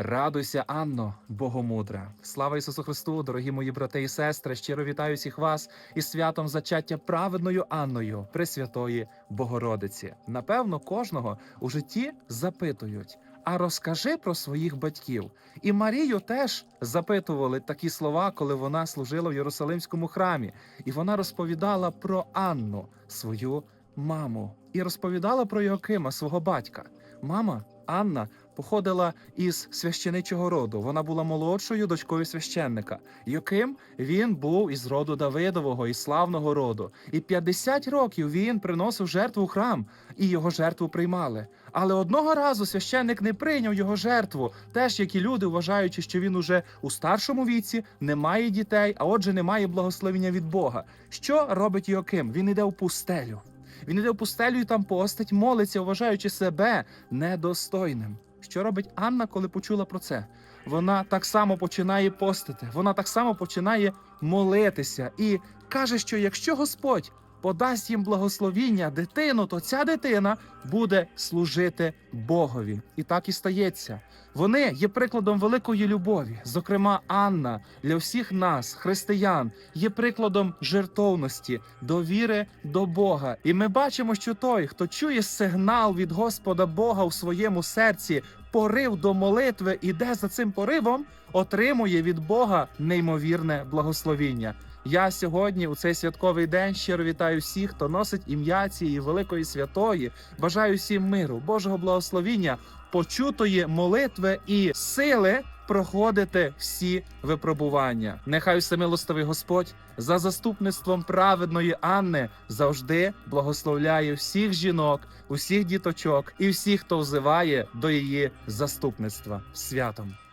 Радуйся, Анно, Богомудра. Слава Ісусу Христу, дорогі мої брати і сестри. Щиро вітаю всіх вас із святом зачаття праведною Анною, Пресвятої Богородиці. Напевно, кожного у житті запитують. А розкажи про своїх батьків. І Марію теж запитували такі слова, коли вона служила в Єрусалимському храмі, і вона розповідала про Анну, свою маму, і розповідала про Йоакима, свого батька. Мама Анна походила із священичого роду. Вона була молодшою дочкою священника. Йоким він був із роду Давидового і славного роду. І 50 років він приносив жертву в храм, і його жертву приймали. Але одного разу священник не прийняв його жертву, теж як і люди, вважаючи, що він уже у старшому віці не має дітей, а отже, не має благословення від Бога. Що робить Йоким? Він іде в пустелю. Він іде в пустелю і там постить, молиться, вважаючи себе недостойним. Що робить Анна, коли почула про це? Вона так само починає постити, вона так само починає молитися і каже, що якщо Господь подасть їм благословіння дитину, то ця дитина буде служити Богові. І так і стається. Вони є прикладом великої любові. Зокрема, Анна для всіх нас, християн, є прикладом жертовності, довіри до Бога. І ми бачимо, що той, хто чує сигнал від Господа Бога у своєму серці, порив до молитви, іде за цим поривом, отримує від Бога неймовірне благословіння. Я сьогодні у цей святковий день щиро вітаю всіх, хто носить ім'я цієї великої святої. Бажаю всім миру, Божого благословіння, почутої молитви і сили проходити всі випробування. Нехай всемилостивий Господь за заступництвом праведної Анни завжди благословляє всіх жінок, усіх діточок і всіх, хто взиває до її заступництва. Святом!